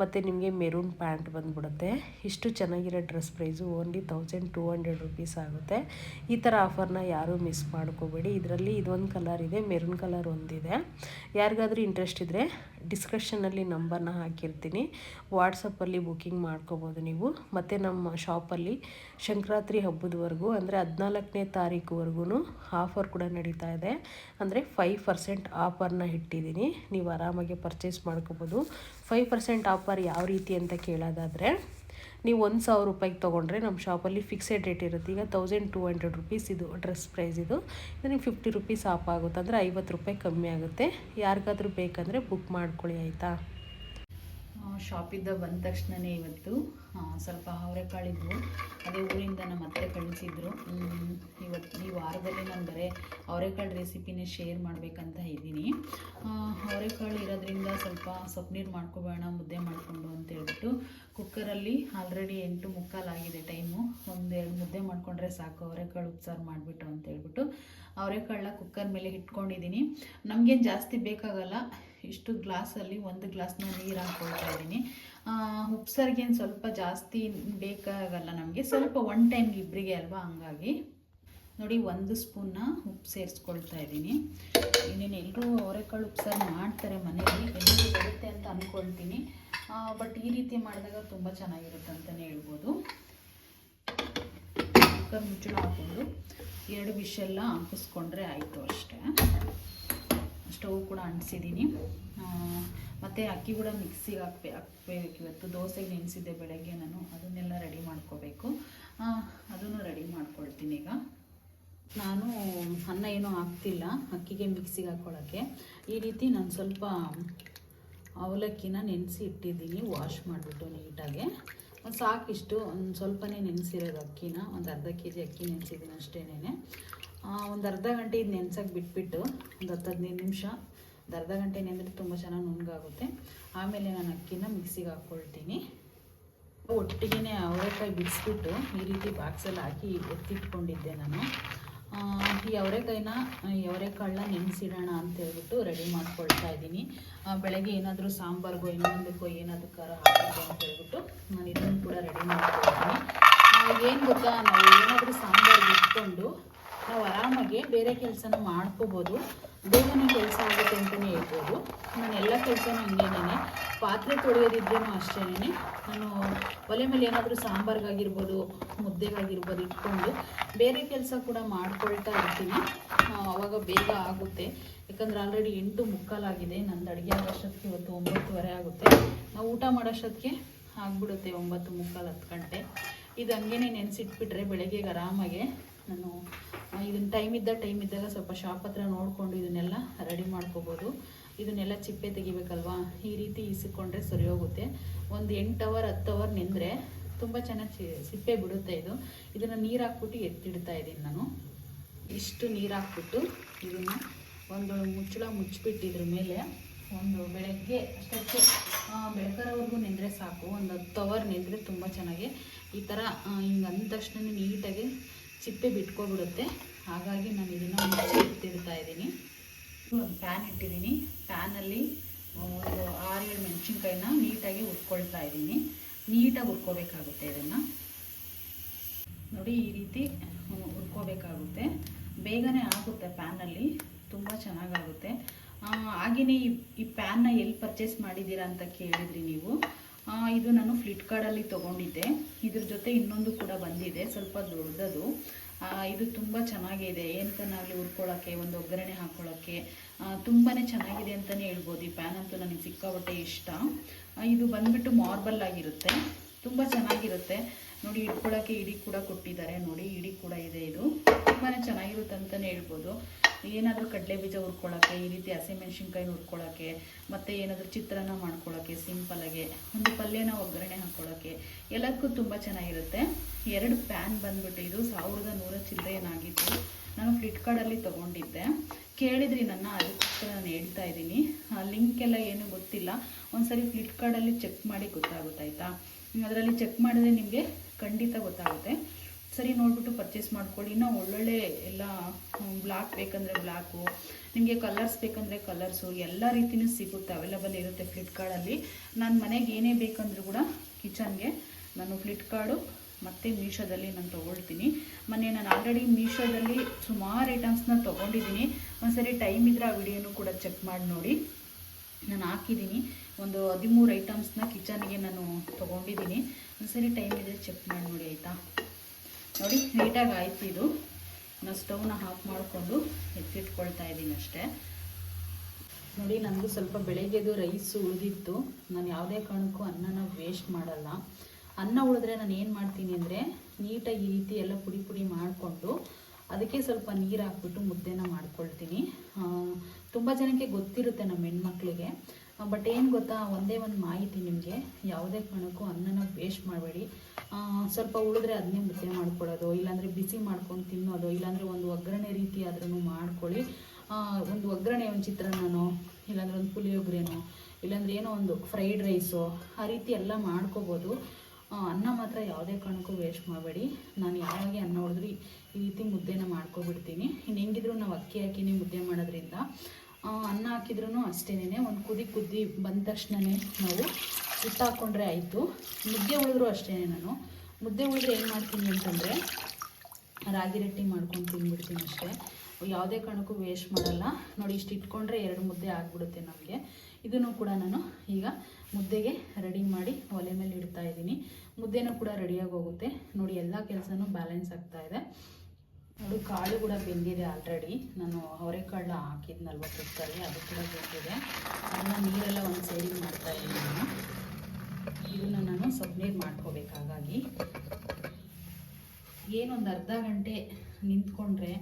ಮತ್ತು ನಿಮಗೆ ಮೆರೂನ್ ಪ್ಯಾಂಟ್ ಬಂದ್ಬಿಡುತ್ತೆ. ಇಷ್ಟು ಚೆನ್ನಾಗಿರೋ dress price only thousand two hundred rupees ಆಗುತ್ತೆ. ಈ ಥರ ಆಫರ್ನ ಯಾರೂ ಮಿಸ್ ಮಾಡ್ಕೋಬೇಡಿ. ಇದರಲ್ಲಿ ಇದೊಂದು ಕಲರ್ ಇದೆ ಮೆರೂನ್ ಕಲರ್ ಒಂದಿದೆ. ಯಾರಿಗಾದ್ರೂ ಇಂಟ್ರೆಸ್ಟ್ ಇದ್ದರೆ ಡಿಸ್ಕ್ರಿಪ್ಷನಲ್ಲಿ ನಂಬರ್ನ ಹಾಕಿರ್ತೀನಿ. ವಾಟ್ಸಪ್ಪಲ್ಲಿ ಬುಕ್ಕಿಂಗ್ ಮಾಡ್ಕೋಬೋದು ನೀವು. ಮತ್ತು ನಮ್ಮ ಶಾಪಲ್ಲಿ ಸಂಕ್ರಾಂತಿ ಹಬ್ಬದವರೆಗೂ, ಅಂದರೆ ಹದಿನಾಲ್ಕನೇ ತಾರೀಕುವರೆಗೂ ಆಫರ್ ಕೂಡ ನಡೀತಾ ಇದೆ. ಅಂದರೆ ಫೈವ್ ಪರ್ಸೆಂಟ್ ಆಫರ್ನ ಇಟ್ಟಿದ್ದೀನಿ ನೀವು ಆರಾಮಾಗಿ ಪರ್ಚೇಸ್ ಮಾಡ್ಕೋಬೋದು. ಫೈವ್ ಪರ್ಸೆಂಟ್ ಆಫರ್ ಯಾವ ರೀತಿ ಅಂತ ಕೇಳೋದಾದರೆ, ನೀವು ಒಂದು ಸಾವಿರ ರೂಪಾಯಿಗೆ ತೊಗೊಂಡ್ರೆ ನಮ್ಮ ಶಾಪಲ್ಲಿ ಫಿಕ್ಸೆಡ್ ರೇಟ್ ಇರುತ್ತೆ. ಈಗ ತೌಸಂಡ್ ಟೂ ಹಂಡ್ರೆಡ್ ರುಪೀಸ್ ಇದು ಡ್ರೆಸ್ ಪ್ರೈಸ್ ಇದು. ಇದು ನಿಮ್ಗೆ ಫಿಫ್ಟಿ ರುಪೀಸ್ ಆಫ್ ಆಗುತ್ತೆ. ಅಂದರೆ ಐವತ್ತು ರೂಪಾಯಿ ಕಮ್ಮಿ ಆಗುತ್ತೆ. ಯಾರಿಗಾದ್ರೂ ಬೇಕಂದರೆ ಬುಕ್ ಮಾಡ್ಕೊಳ್ಳಿ, ಆಯಿತಾ? ಶಾಪಿಂದ ಬಂದ ತಕ್ಷಣನೇ ಇವತ್ತು ಸ್ವಲ್ಪ ಅವರೆಕಾಳಿದ್ವು ಅದೇ ಊರಿಂದ ನಮ್ಮ ಅತ್ತೆ ಕಳಿಸಿದ್ರು. ಇವತ್ತು ಈ ವಾರದಲ್ಲಿ ನಾನು ಬರೀ ಅವರೆಕಾಳು ರೆಸಿಪಿನೇ ಶೇರ್ ಮಾಡಬೇಕಂತ ಇದ್ದೀನಿ. ಅವರೆಕಾಳು ಇರೋದ್ರಿಂದ ಸ್ವಲ್ಪ ಸೊಪ್ಪು ಮಾಡ್ಕೊಬೇಡ, ಮುದ್ದೆ ಮಾಡಿಕೊಂಡು ಅಂತ ಹೇಳ್ಬಿಟ್ಟು ಕುಕ್ಕರಲ್ಲಿ ಆಲ್ರೆಡಿ ಎಂಟು ಮುಕ್ಕಾಲಾಗಿದೆ ಟೈಮು ಒಂದೆರಡು ಮುದ್ದೆ ಮಾಡಿಕೊಂಡ್ರೆ ಸಾಕು ಅವರೆಕಾಳು ಉಪ್ಸಾರು ಮಾಡಿಬಿಟ್ಟು ಅಂತ ಹೇಳ್ಬಿಟ್ಟು ಅವರೆಕಾಳನ್ನ ಕುಕ್ಕರ್ ಮೇಲೆ ಇಟ್ಕೊಂಡಿದ್ದೀನಿ. ನಮಗೇನು ಜಾಸ್ತಿ ಬೇಕಾಗಲ್ಲ. ಇಷ್ಟು ಗ್ಲಾಸಲ್ಲಿ ಒಂದು ಗ್ಲಾಸ್ನ ನೀರು ಹಾಕ್ಕೊಳ್ತಾ ಇದ್ದೀನಿ. ಉಪ್ಸಾರಿಗೇನು ಸ್ವಲ್ಪ ಜಾಸ್ತಿ ಬೇಕಾಗಲ್ಲ ನಮಗೆ. ಸ್ವಲ್ಪ ಒನ್ ಟೈಮ್ಗೆ ಇಬ್ಬರಿಗೆ ಅಲ್ವಾ? ಹಂಗಾಗಿ ನೋಡಿ ಒಂದು ಸ್ಪೂನ್ನ ಉಪ್ಪು ಸೇರಿಸ್ಕೊಳ್ತಾ ಇದ್ದೀನಿ. ಇನ್ನೇನು ಎಲ್ಲರೂ ಅವರೆಕಾಳು ಉಪ್ಸಾರು ಮಾಡ್ತಾರೆ ಮನೆಯಲ್ಲಿ. ಎಲ್ಲರೂ ಬರುತ್ತೆ ಅಂತ ಅಂದ್ಕೊಳ್ತೀನಿ ಬಟ್ ಈ ರೀತಿ ಮಾಡಿದಾಗ ತುಂಬ ಚೆನ್ನಾಗಿರುತ್ತೆ ಅಂತಲೇ ಹೇಳ್ಬೋದು. ಕುಕ್ಕರ್ ಮುಚ್ಚಳ ಹಾಕ್ಕೊಂಡು ಎರಡು ವಿಷೆಲ್ಲ ಹಾಕಿಸ್ಕೊಂಡ್ರೆ ಆಯಿತು ಅಷ್ಟೇ. ಸ್ಟವ್ ಕೂಡ ಅಂಟಿಸಿದ್ದೀನಿ. ಮತ್ತು ಅಕ್ಕಿ ಕೂಡ ಮಿಕ್ಸಿಗೆ ಹಾಕ್ಬೇ, ಹಾಕ್ಬೇಕು ಇವತ್ತು. ದೋಸೆಗೆ ನೆನೆಸಿದ್ದೆ ಬೆಳಗ್ಗೆ ನಾನು. ಅದನ್ನೆಲ್ಲ ರೆಡಿ ಮಾಡ್ಕೋಬೇಕು. ಅದನ್ನು ರೆಡಿ ಮಾಡ್ಕೊಳ್ತೀನಿ ಈಗ. ನಾನು ಅನ್ನ ಏನೂ ಹಾಕ್ತಿಲ್ಲ ಅಕ್ಕಿಗೆ ಮಿಕ್ಸಿಗೆ ಹಾಕ್ಕೊಳ್ಳೋಕ್ಕೆ ಈ ರೀತಿ ನಾನು ಸ್ವಲ್ಪ ಅವಲಕ್ಕಿನ ನೆನೆಸಿ ಇಟ್ಟಿದ್ದೀನಿ. ವಾಶ್ ಮಾಡಿಬಿಟ್ಟು ನೀಟಾಗೆ. ಒಂದು ಸಾಕಿಷ್ಟು, ಒಂದು ಸ್ವಲ್ಪನೇ ನೆನೆಸಿರೋದು ಅಕ್ಕಿನ, ಒಂದು ಅರ್ಧ ಕೆ ಜಿ ಅಕ್ಕಿ ನೆನೆಸಿದ್ದೀನಿ ಅಷ್ಟೇನೆ ಒಂದು ಅರ್ಧ ಗಂಟೆ ಇದು ನೆನ್ಸಕ್ಕೆ ಬಿಟ್ಬಿಟ್ಟು, ಒಂದು ಹತ್ತು ಹದಿನೈದು ನಿಮಿಷ, ಒಂದು ಅರ್ಧ ಗಂಟೆ ನೆನೆದ್ರೆ ತುಂಬ ಚೆನ್ನಾಗಿ ನುಣ್ಣಗಾಗುತ್ತೆ. ಆಮೇಲೆ ನಾನು ಅಕ್ಕಿನ ಮಿಕ್ಸಿಗೆ ಹಾಕ್ಕೊಳ್ತೀನಿ ಒಟ್ಟಿಗೆ ಅವರೆಕಾಯಿ ಬಿಡಿಸ್ಬಿಟ್ಟು ಈ ರೀತಿ ಬಾಕ್ಸಲ್ಲಿ ಹಾಕಿ ಎತ್ತಿಟ್ಕೊಂಡಿದ್ದೆ ನಾನು. ಈ ಅವರೆಕಾಯಿನ ಈ ಅವರೆಕಾಳನ್ನ ನೆನೆಸಿಡೋಣ ಅಂತ ಹೇಳ್ಬಿಟ್ಟು ರೆಡಿ ಮಾಡ್ಕೊಳ್ತಾ ಇದ್ದೀನಿ. ಬೆಳಗ್ಗೆ ಏನಾದರೂ ಸಾಂಬಾರ್ಗೋ, ಇನ್ನೊಂದಕ್ಕೋ ಏನಾದರೂ ಖಾರ ಹಾಕಬೇಕು ಅಂತ ಹೇಳ್ಬಿಟ್ಟು ನಾನು ಇದನ್ನು ಕೂಡ ರೆಡಿ ಮಾಡ್ಕೊಳ್ತೀನಿ. ಏನು ಗೊತ್ತಾ, ನಾವು ಏನಾದರೂ ಸಾಂಬಾರ್ಗೆ ಇಟ್ಕೊಂಡು ನಾವು ಆರಾಮಾಗಿ ಬೇರೆ ಕೆಲಸನ ಮಾಡ್ಕೋಬೋದು. ಬೇಗನೆ ಕೆಲಸ ಆಗುತ್ತೆ ಅಂತಲೇ ಹೇಳ್ಬೋದು. ನಾನು ಎಲ್ಲ ಕೆಲಸನೂ ಹಂಗೇನೆ ಪಾತ್ರೆ ತೊಳೆಯೋದಿದ್ರೂ ಅಷ್ಟೇ ನಾನು ಒಲೆ ಮೇಲೆ ಏನಾದರೂ ಸಾಂಬಾರ್ಗಾಗಿರ್ಬೋದು, ಮುದ್ದೆಗಾಗಿರ್ಬೋದು ಇಟ್ಕೊಂಡು ಬೇರೆ ಕೆಲಸ ಕೂಡ ಮಾಡ್ಕೊಳ್ತಾ ಇರ್ತೀನಿ. ಆವಾಗ ಬೇಗ ಆಗುತ್ತೆ. ಯಾಕಂದರೆ ಆಲ್ರೆಡಿ ಎಂಟು ಮುಕ್ಕಾಲಾಗಿದೆ ನಂದು ಅಡುಗೆ ಆಗೋಷ್ಟೊತ್ತಿಗೆ ಇವತ್ತು ಒಂಬತ್ತುವರೆ ಆಗುತ್ತೆ. ನಾವು ಊಟ ಮಾಡೋಷ್ಟೊತ್ತಿಗೆ ಆಗ್ಬಿಡುತ್ತೆ ಒಂಬತ್ತು ಮುಕ್ಕಾಲು ಹತ್ತು ಗಂಟೆ. ಇದು ಹಂಗೇನೆ ನೆನೆಸಿಟ್ಬಿಟ್ರೆ ಬೆಳಗ್ಗೆಗೆ ಆರಾಮಾಗೆ. ನಾನು ಇದನ್ನ ಟೈಮ್ ಇದ್ದ ಟೈಮ್ ಇದ್ದಾಗ ಸ್ವಲ್ಪ ಶಾಪ್ ಹತ್ರ ನೋಡಿಕೊಂಡು ಇದನ್ನೆಲ್ಲ ರೆಡಿ ಮಾಡ್ಕೋಬೋದು. ಇದನ್ನೆಲ್ಲ ಚಿಪ್ಪೆ ತೆಗಿಬೇಕಲ್ವಾ? ಈ ರೀತಿ ಇಸಿಕೊಂಡ್ರೆ ಸರಿ ಹೋಗುತ್ತೆ. ಒಂದು ಎಂಟು ಅವರ್ ಹತ್ತು ಅವರ್ ನಿಂದರೆ ತುಂಬ ಚೆನ್ನಾಗಿ ಸಿಪ್ಪೆ ಬಿಡುತ್ತೆ ಇದು. ಇದನ್ನು ನೀರು ಹಾಕ್ಬಿಟ್ಟು ಎತ್ತಿಡ್ತಾ ಇದ್ದೀನಿ ನಾನು. ಇಷ್ಟು ನೀರು ಹಾಕ್ಬಿಟ್ಟು ಇದನ್ನು ಒಂದು ಮುಚ್ಚಳ ಮುಚ್ಚಿಬಿಟ್ಟಿದ್ರ ಮೇಲೆ ಒಂದು ಬೆಳಗ್ಗೆ ಅಷ್ಟಕ್ಕೆ ಬೆಳಕರವರೆಗೂ ನೆಂದರೆ ಸಾಕು. ಒಂದು ಹತ್ತು ಅವರ್ ನೆಂದರೆ ತುಂಬ ಚೆನ್ನಾಗಿ. ಈ ಥರ ಹಿಂಗೆ ಅಂದ ತಕ್ಷಣ ನೀಟಾಗಿ ಚಿಪ್ಪೆ ಬಿಟ್ಕೊಬಿಡುತ್ತೆ. ಹಾಗಾಗಿ ನಾನು ಇದನ್ನು ಮುಚ್ಚಿ ಇಟ್ಟಿರ್ತಾ ಇದ್ದೀನಿ. ಒಂದು ಪ್ಯಾನ್ ಇಟ್ಟಿದ್ದೀನಿ. ಪ್ಯಾನಲ್ಲಿ ಒಂದು ಆರು ಏಳು ಮೆಣಸಿನ್ಕಾಯಿನ ನೀಟಾಗಿ ಉರ್ಕೊಳ್ತಾ ಇದ್ದೀನಿ. ನೀಟಾಗಿ ಉರ್ಕೋಬೇಕಾಗುತ್ತೆ ಇದನ್ನು. ನೋಡಿ, ಈ ರೀತಿ ಉರ್ಕೋಬೇಕಾಗುತ್ತೆ ಬೇಗನೆ ಆಗುತ್ತೆ ಪ್ಯಾನಲ್ಲಿ. ತುಂಬ ಚೆನ್ನಾಗಾಗುತ್ತೆ. ಹಾಗೆಯೇ ಈ ಈ ಪ್ಯಾನ್ನ ಎಲ್ಲಿ ಪರ್ಚೇಸ್ ಮಾಡಿದ್ದೀರಾ ಅಂತ ಕೇಳಿದ್ರಿ ನೀವು. ಇದು ನಾನು ಫ್ಲಿಪ್ಕಾರ್ಟಲ್ಲಿ ತೊಗೊಂಡಿದ್ದೆ. ಇದ್ರ ಜೊತೆ ಇನ್ನೊಂದು ಕೂಡ ಬಂದಿದೆ, ಸ್ವಲ್ಪ ದೊಡ್ಡದು. ಇದು ತುಂಬ ಚೆನ್ನಾಗಿದೆ. ಏನಕ್ಕನ್ನಾಗಲಿ ಹುರ್ಕೊಳ್ಳೋಕ್ಕೆ ಒಂದು ಒಗ್ಗರಣೆ ಹಾಕ್ಕೊಳ್ಳೋಕ್ಕೆ ತುಂಬಾ ಚೆನ್ನಾಗಿದೆ ಅಂತಲೇ ಹೇಳ್ಬೋದು. ಈ ಪ್ಯಾನ್ ಅಂತೂ ನನಗೆ ಸಿಕ್ಕಾಬಟ್ಟೆ ಇಷ್ಟ. ಇದು ಬಂದ್ಬಿಟ್ಟು ಮಾರ್ಬಲ್ ಆಗಿರುತ್ತೆ. ತುಂಬ ಚೆನ್ನಾಗಿರುತ್ತೆ. ನೋಡಿ ಇಟ್ಕೊಳ್ಳೋಕ್ಕೆ ಇಡಿ ಕೂಡ ಕೊಟ್ಟಿದ್ದಾರೆ. ನೋಡಿ, ಇಡಿ ಕೂಡ ಇದೆ ಇದು. ತುಂಬಾ ಚೆನ್ನಾಗಿರುತ್ತೆ ಅಂತಲೇ ಹೇಳ್ಬೋದು. ಏನಾದರೂ ಕಡಲೆ ಬೀಜ ಹುರ್ಕೊಳ್ಳೋಕ್ಕೆ ಈ ರೀತಿ ಹಸಿಮೆಣ್ಸಿನ್ಕಾಯಿ ಹುರ್ಕೊಳ್ಳೋಕ್ಕೆ ಮತ್ತು ಏನಾದರೂ ಚಿತ್ರಾನ್ನ ಮಾಡ್ಕೊಳ್ಳೋಕ್ಕೆ ಸಿಂಪಲಾಗೆ ಒಂದು ಪಲ್ಯನ ಒಗ್ಗರಣೆ ಹಾಕ್ಕೊಳ್ಳೋಕ್ಕೆ ಎಲ್ಲದಕ್ಕೂ ತುಂಬ ಚೆನ್ನಾಗಿರುತ್ತೆ. ಎರಡು ಪ್ಯಾನ್ ಬಂದ್ಬಿಟ್ಟು ಇದು ಸಾವಿರದ ನೂರ ಚಿಲ್ಲರೆ ಏನಾಗಿತ್ತು ನಾನು ಫ್ಲಿಪ್ಕಾರ್ಟಲ್ಲಿ ತೊಗೊಂಡಿದ್ದೆ. ಕೇಳಿದ್ರಿ ನನ್ನ, ಅದಕ್ಕೋಸ್ಕರ ನಾನು ಹೇಳ್ತಾ ಇದ್ದೀನಿ. ಆ ಲಿಂಕೆಲ್ಲ ಏನು ಗೊತ್ತಿಲ್ಲ. ಒಂದು ಸರಿ ಫ್ಲಿಪ್ಕಾರ್ಟಲ್ಲಿ ಚೆಕ್ ಮಾಡಿ ಗೊತ್ತಾಗುತ್ತಾಯ್ತಾ ಅದರಲ್ಲಿ ಚೆಕ್ ಮಾಡಿದ್ರೆ ನಿಮಗೆ ಖಂಡಿತ ಗೊತ್ತಾಗುತ್ತೆ. ಸರಿ, ನೋಡ್ಬಿಟ್ಟು ಪರ್ಚೇಸ್ ಮಾಡ್ಕೊಳ್ಳಿ. ಇನ್ನೂ ಒಳ್ಳೊಳ್ಳೆ ಎಲ್ಲ ಬ್ಲಾಕ್ ಬೇಕಂದರೆ ಬ್ಲ್ಯಾಕು ನಿಮಗೆ ಕಲರ್ಸ್ ಬೇಕಂದರೆ ಕಲರ್ಸು ಎಲ್ಲ ರೀತಿಯೂ ಸಿಗುತ್ತೆ ಅವೈಲಬಲ್ ಇರುತ್ತೆ ಫ್ಲಿಪ್ಕಾರ್ಟಲ್ಲಿ ನಾನು ಮನೆಗೆ ಏನೇ ಬೇಕಂದ್ರೂ ಕೂಡ ಕಿಚನ್ಗೆ ನಾನು ಫ್ಲಿಪ್ಕಾರ್ಡು ಮತ್ತು ಮೀಶೋದಲ್ಲಿ ನಾನು ತೊಗೊಳ್ತೀನಿ. ಮೊನ್ನೆ ನಾನು ಆಲ್ರೆಡಿ ಮೀಶೋದಲ್ಲಿ ಸುಮಾರು ಐಟಮ್ಸ್ನ ತೊಗೊಂಡಿದ್ದೀನಿ. ಒಂದ್ಸರಿ ಟೈಮ್ ಇದ್ದರೆ ಆ ವಿಡಿಯೋನು ಕೂಡ ಚೆಕ್ ಮಾಡಿ ನೋಡಿ. ನಾನು ಹಾಕಿದ್ದೀನಿ. ಒಂದು ಹದಿಮೂರು ಐಟಮ್ಸ್ನ ಕಿಚನ್ಗೆ ನಾನು ತೊಗೊಂಡಿದ್ದೀನಿ. ಒಂದ್ಸರಿ ಟೈಮ್ ಇದೆ ಚೆಕ್ ಮಾಡಿ ನೋಡಿ ಆಯಿತಾ? ನೋಡಿ ನೀಟಾಗಿ ಆಯ್ತು ಇದು. ನಾನು ಸ್ಟವ್ನ ಹಾಫ್ ಮಾಡಿಕೊಂಡು ಎತ್ತಿಟ್ಕೊಳ್ತಾ ಇದ್ದೀನಿ ಅಷ್ಟೇ. ನೋಡಿ ನನಗೂ ಸ್ವಲ್ಪ ಬೆಳಗ್ಗೆದು ರೈಸು ಉಳಿದಿತ್ತು. ನಾನು ಯಾವುದೇ ಕಾರಣಕ್ಕೂ ಅನ್ನನ ವೇಸ್ಟ್ ಮಾಡಲ್ಲ. ಅನ್ನ ಉಳಿದ್ರೆ ನಾನು ಏನು ಮಾಡ್ತೀನಿ ಅಂದರೆ ನೀಟಾಗಿ ಈ ರೀತಿ ಎಲ್ಲ ಪುಡಿ ಪುಡಿ ಮಾಡಿಕೊಂಡು ಅದಕ್ಕೆ ಸ್ವಲ್ಪ ನೀರು ಹಾಕ್ಬಿಟ್ಟು ಮುದ್ದೆನ ಮಾಡ್ಕೊಳ್ತೀನಿ. ತುಂಬ ಜನಕ್ಕೆ ಗೊತ್ತಿರುತ್ತೆ ನಮ್ಮ ಹೆಣ್ಮಕ್ಳಿಗೆ. ಬಟ್ ಏನು ಗೊತ್ತಾ? ಒಂದೇ ಒಂದು ಮಾಹಿತಿ ನಿಮಗೆ. ಯಾವುದೇ ಕಾರಣಕ್ಕೂ ಅನ್ನನ ವೇಸ್ಟ್ ಮಾಡಬೇಡಿ. ಸ್ವಲ್ಪ ಉಳಿದ್ರೆ ಅದನ್ನೇ ಮುದ್ದೆ ಮಾಡ್ಕೊಳ್ಳೋದು ಇಲ್ಲಾಂದರೆ ಬಿಸಿ ಮಾಡ್ಕೊಂಡು ತಿನ್ನೋದು, ಇಲ್ಲಾಂದರೆ ಒಂದು ಒಗ್ಗರಣೆ ರೀತಿ ಆದ್ರೂ ಮಾಡ್ಕೊಳ್ಳಿ. ಒಂದು ಒಗ್ಗರಣೆ, ಒಂದು ಚಿತ್ರಾನ್ನನೋ, ಇಲ್ಲಾಂದರೆ ಒಂದು ಪುಳಿಯೋಗ್ರೆನೋ, ಇಲ್ಲಾಂದರೆ ಏನೋ ಒಂದು ಫ್ರೈಡ್ ರೈಸು ಆ ರೀತಿ ಎಲ್ಲ ಮಾಡ್ಕೋಬೋದು. ಅನ್ನ ಮಾತ್ರ ಯಾವುದೇ ಕಾರಣಕ್ಕೂ ವೇಸ್ಟ್ ಮಾಡಬೇಡಿ. ನಾನು ಯಾವಾಗೆ ಅನ್ನ ಉಳಿದ್ರು ಈ ರೀತಿ ಮುದ್ದೆನ ಮಾಡ್ಕೊಬಿಡ್ತೀನಿ. ಇನ್ನು ಹೆಂಗಿದ್ರು ನಾವು ಅಕ್ಕಿ ಹಾಕಿನೇ ಮುದ್ದೆ ಮಾಡೋದ್ರಿಂದ. ಅನ್ನ ಹಾಕಿದ್ರೂ ಅಷ್ಟೇನೆ ಒಂದು ಕುದಿ ಕುದ್ದಿ ಬಂದ ತಕ್ಷಣವೇ ನಾವು ಹಿಟ್ಟು ಹಾಕ್ಕೊಂಡ್ರೆ ಆಯಿತು. ಮುದ್ದೆ ಉಳಿದ್ರು ಅಷ್ಟೇ ನಾನು. ಮುದ್ದೆ ಉಳಿದ್ರೆ ಏನು ಮಾಡ್ತೀನಿ ಅಂತಂದರೆ, ರಾಗಿ ರೊಟ್ಟಿ ಮಾಡ್ಕೊಂಡು ತಿಂದ್ಬಿಡ್ತೀನಿ ಅಷ್ಟೇ. ಯಾವುದೇ ಕಾರಣಕ್ಕೂ ವೇಸ್ಟ್ ಮಾಡಲ್ಲ. ನೋಡಿ, ಇಷ್ಟು ಇಟ್ಕೊಂಡ್ರೆ ಎರಡು ಮುದ್ದೆ ಆಗಿಬಿಡುತ್ತೆ ನಮಗೆ. ಇದನ್ನು ಕೂಡ ನಾನು ಈಗ ಮುದ್ದೆಗೆ ರೆಡಿ ಮಾಡಿ ಒಲೆ ಮೇಲೆ ಇಡ್ತಾ ಇದ್ದೀನಿ. ಮುದ್ದೆನೂ ಕೂಡ ರೆಡಿಯಾಗಿ ಹೋಗುತ್ತೆ. ನೋಡಿ, ಎಲ್ಲ ಕೆಲಸನೂ ಬ್ಯಾಲೆನ್ಸ್ ಆಗ್ತಾ ಇದೆ. ನೋಡಿ ಕಾಳು ಕೂಡ ಬೆಂದಿದೆ ಆಲ್ರೆಡಿ ನಾನು ಅವರೆಕಾಳು ಹಾಕಿದ್ನಲ್ವ ಕುಕ್ಕರ್ಗೆ ಅದು ಕೂಡ ಬೆಂದಿದೆ. ಅದನ್ನ ನೀರೆಲ್ಲ ಒಂದು ಸೈಡಿಗೆ ಮಾಡ್ತಾ ಇದ್ದೀನಿ ನಾನು. ಇದನ್ನು ನಾನು ನೀರು ಮಾಡ್ಕೋಬೇಕು ಹಾಗಾಗಿ. ಏನೊಂದು ಅರ್ಧ ಗಂಟೆ ನಿಂತ್ಕೊಂಡ್ರೆ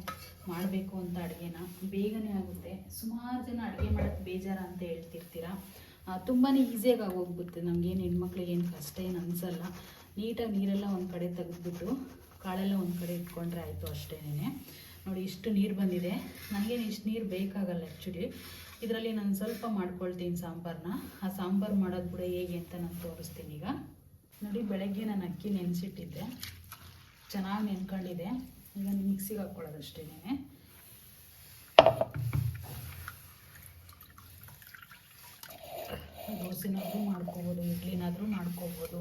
ಮಾಡಬೇಕು ಅಂತ ಅಡುಗೆನ. ಬೇಗನೆ ಆಗುತ್ತೆ. ಸುಮಾರು ಜನ ಅಡುಗೆ ಮಾಡೋಕ್ಕೆ ಬೇಜಾರ ಅಂತ ಹೇಳ್ತಿರ್ತೀರ? ತುಂಬಾ ಈಸಿಯಾಗಿ ಆಗೋಗ್ಬಿಡುತ್ತೆ. ನಮಗೇನು ಹೆಣ್ಮಕ್ಳಿಗೆ ಏನು ಕಷ್ಟ ಏನು ಅನಿಸಲ್ಲ. ನೀಟಾಗಿ ನೀರೆಲ್ಲ ಒಂದು ಕಡೆ ತೆಗೆದ್ಬಿಟ್ಟು ಕಾಳೆಲ್ಲ ಒಂದು ಕಡೆ ಇಟ್ಕೊಂಡ್ರೆ ಆಯಿತು ಅಷ್ಟೇನೆ ನೋಡಿ, ಇಷ್ಟು ನೀರು ಬಂದಿದೆ. ನನಗೇನು ಇಷ್ಟು ನೀರು ಬೇಕಾಗಲ್ಲ ಆ್ಯಕ್ಚುಲಿ ಇದರಲ್ಲಿ ನಾನು ಸ್ವಲ್ಪ ಮಾಡ್ಕೊಳ್ತೀನಿ ಸಾಂಬಾರನ್ನ ಆ ಸಾಂಬಾರು ಮಾಡೋದು ಕೂಡ ಹೇಗೆ ಅಂತ ನಾನು ತೋರಿಸ್ತೀನಿ ಈಗ. ನೋಡಿ, ಬೆಳಗ್ಗೆ ನಾನು ಅಕ್ಕಿ ನೆನೆಸಿಟ್ಟಿದ್ದೆ. ಚೆನ್ನಾಗಿ ನೆನ್ಕೊಂಡಿದೆ. ಈಗ ಮಿಕ್ಸಿಗೆ ಹಾಕ್ಕೊಳ್ಳೋದು ಅಷ್ಟೇನೆ ದೋಸೆನಾದರೂ ಮಾಡ್ಕೋಬೋದು, ಇಡ್ಲಿನಾದರೂ ಮಾಡ್ಕೋಬೋದು.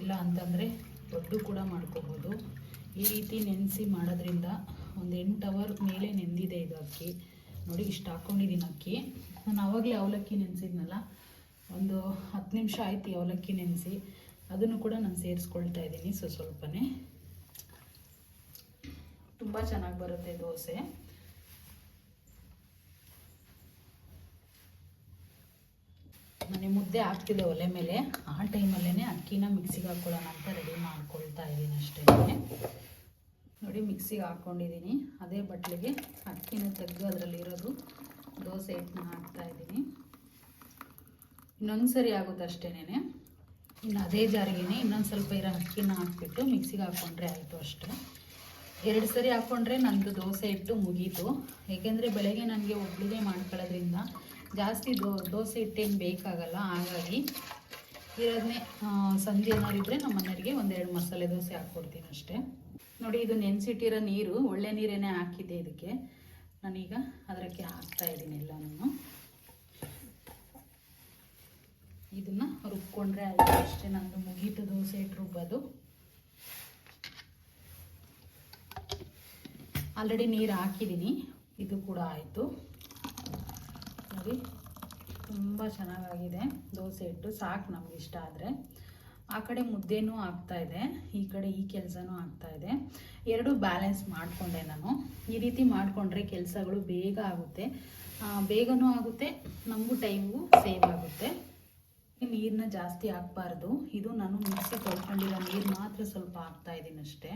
ಇಲ್ಲ ಅಂತಂದರೆ ದೊಡ್ಡ ಕೂಡ ಮಾಡ್ಕೋಬೋದು. ಈ ರೀತಿ ನೆನೆಸಿ ಮಾಡೋದ್ರಿಂದ ಒಂದು ಎಂಟು ಅವರ್ ಮೇಲೆ ನೆಂದಿದೆ ಇದು ಅಕ್ಕಿ. ನೋಡಿ ಇಷ್ಟು ಹಾಕ್ಕೊಂಡಿದ್ದೀನಿ ಅಕ್ಕಿ. ನಾನು ಆವಾಗಲೇ ಅವಲಕ್ಕಿ ನೆನೆಸಿದ್ನಲ್ಲ, ಒಂದು ಹತ್ತು ನಿಮಿಷ ಆಯ್ತು ಅವಲಕ್ಕಿ ನೆನೆಸಿ. ಅದನ್ನು ಕೂಡ ನಾನು ಸೇರಿಸ್ಕೊಳ್ತಾ ಇದ್ದೀನಿ ಸೊ ಸ್ವಲ್ಪನೇ. ತುಂಬ ಚೆನ್ನಾಗಿ ಬರುತ್ತೆ ದೋಸೆ. ಮನೆ ಮುದ್ದೆ ಹಾಕ್ತಿದ್ದೆ ಒಲೆ ಮೇಲೆ. ಆ ಟೈಮಲ್ಲೇ ಅಕ್ಕಿನ ಮಿಕ್ಸಿಗೆ ಹಾಕ್ಕೊಳ್ಳೋಣ ಅಂತ ರೆಡಿ ಮಾಡ್ಕೊಳ್ತಾ ಇದ್ದೀನಿ ಅಷ್ಟೇ ನೋಡಿ, ಮಿಕ್ಸಿಗೆ ಹಾಕ್ಕೊಂಡಿದ್ದೀನಿ. ಅದೇ ಬಟ್ಲಿಗೆ ಅಕ್ಕಿನ ತೆಗೆದು ಅದರಲ್ಲಿರೋದು ದೋಸೆ ಹಿಟ್ಟನ್ನ ಹಾಕ್ತಾ ಇದ್ದೀನಿ. ಇನ್ನೊಂದು ಸರಿ ಆಗುತ್ತೆ ಅಷ್ಟೇನೆ ಇನ್ನು ಅದೇ ಜಾರಿಗೆ ಇನ್ನೊಂದು ಸ್ವಲ್ಪ ಇರೋ ಅಕ್ಕಿನ ಹಾಕ್ಬಿಟ್ಟು ಮಿಕ್ಸಿಗೆ ಹಾಕ್ಕೊಂಡ್ರೆ ಆಯಿತು ಅಷ್ಟೇ. ಎರಡು ಸರಿ ಹಾಕ್ಕೊಂಡ್ರೆ ನಂದು ದೋಸೆ ಹಿಟ್ಟು ಮುಗೀತು. ಏಕೆಂದರೆ ಬೆಳಗ್ಗೆ ನನಗೆ ಒಬ್ಬಳಿಗೆ ಮಾಡ್ಕೊಳ್ಳೋದ್ರಿಂದ ಜಾಸ್ತಿ ದೋ, ದೋಸೆ ಹಿಟ್ಟೇನು ಬೇಕಾಗಲ್ಲ, ಹಾಗಾಗಿ ಇರೋದನ್ನೇ ಸಂಜೆ ಏನಾದ್ರು ಇದ್ದರೆ ನಮ್ಮ ಮನೆಯವರಿಗೆ ಒಂದೆರಡು ಮಸಾಲೆ ದೋಸೆ ಹಾಕ್ಕೊಡ್ತೀನಿ ಅಷ್ಟೇ. ನೋಡಿ, ಇದು ನೆನೆಸಿಟ್ಟಿರೋ ನೀರು, ಒಳ್ಳೆ ನೀರೇನೆ ಹಾಕಿದ್ದೆ ಇದಕ್ಕೆ. ನಾನೀಗ ಅದಕ್ಕೆ ಹಾಕ್ತಾ ಇದ್ದೀನಿ ಎಲ್ಲನೂ ಇದನ್ನು ರುಬ್ಕೊಂಡ್ರೆ ಅಷ್ಟೇ, ನಂದು ಮುಗೀತು ದೋಸೆ ಹಿಟ್ಟು ರುಬ್ಬೋದು. ಆಲ್ರೆಡಿ ನೀರು ಹಾಕಿದ್ದೀನಿ, ಇದು ಕೂಡ ಆಯಿತು. ನೋಡಿ ತುಂಬ ಚೆನ್ನಾಗಾಗಿದೆ. ದೋಸೆ ಹಿಟ್ಟು ಸಾಕು ನಮ್ಗೆ ಇಷ್ಟ ಆದರೆ. ಆ ಕಡೆ ಮುದ್ದೆನೂ ಆಗ್ತಾ ಇದೆ. ಈ ಕಡೆ ಈ ಕೆಲಸನೂ ಆಗ್ತಾ ಇದೆ. ಎರಡು ಬ್ಯಾಲೆನ್ಸ್ ಮಾಡಿಕೊಂಡೆ ನಾನು. ಈ ರೀತಿ ಮಾಡಿಕೊಂಡ್ರೆ ಕೆಲಸಗಳು ಬೇಗ ಆಗುತ್ತೆ. ಬೇಗನೂ ಆಗುತ್ತೆ, ನಮಗೂ ಟೈಮು ಸೇವ್ ಆಗುತ್ತೆ. ನೀರನ್ನ ಜಾಸ್ತಿ ಹಾಕ್ಬಾರ್ದು. ಇದು ನಾನು ಮಿಕ್ಸಿ ತೊಳ್ಕೊಂಡಿರೋ ನೀರು ಮಾತ್ರ ಸ್ವಲ್ಪ ಹಾಕ್ತಾ ಇದ್ದೀನಿ ಅಷ್ಟೇ.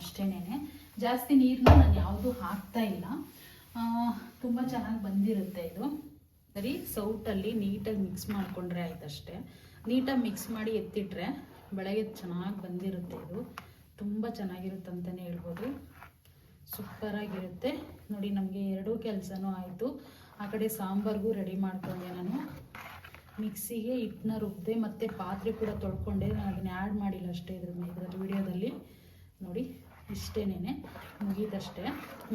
ಅಷ್ಟೇನೆ ಜಾಸ್ತಿ ನೀರನ್ನ ನಾನು ಯಾವುದೂ ಹಾಕ್ತಾ ಇಲ್ಲ. ತುಂಬ ಚೆನ್ನಾಗಿ ಬಂದಿರುತ್ತೆ ಇದು. ಸರಿ, ಸೌಟಲ್ಲಿ ನೀಟಾಗಿ ಮಿಕ್ಸ್ ಮಾಡಿಕೊಂಡ್ರೆ ಆಯ್ತಷ್ಟೇ. ನೀಟಾಗಿ ಮಿಕ್ಸ್ ಮಾಡಿ ಎತ್ತಿಟ್ರೆ ಬೆಳಗ್ಗೆ ಚೆನ್ನಾಗಿ ಬಂದಿರುತ್ತೆ ಇದು. ತುಂಬ ಚೆನ್ನಾಗಿರುತ್ತೆ ಅಂತಲೇ ಹೇಳ್ಬೋದು. ಸೂಪರಾಗಿರುತ್ತೆ. ನೋಡಿ, ನಮಗೆ ಎರಡೂ ಕೆಲಸನೂ ಆಯಿತು. ಆ ಕಡೆ ಸಾಂಬಾರ್ಗೂ ರೆಡಿ ಮಾಡ್ಕೊಂಡೆ ನಾನು. ಮಿಕ್ಸಿಗೆ ಹಿಟ್ಟನ್ನ ರುಬ್ಬಿದೆ ಮತ್ತು ಪಾತ್ರೆ ಕೂಡ ತೊಳ್ಕೊಂಡೆ. ನಾನು ಅದನ್ನ ಆ್ಯಡ್ ಮಾಡಿಲ್ಲ ಅಷ್ಟೇ ಇದ್ರ ಇದರಲ್ಲಿ ವಿಡಿಯೋದಲ್ಲಿ ನೋಡಿ ಇಷ್ಟೇನೆ ಮುಗೀತಷ್ಟೇ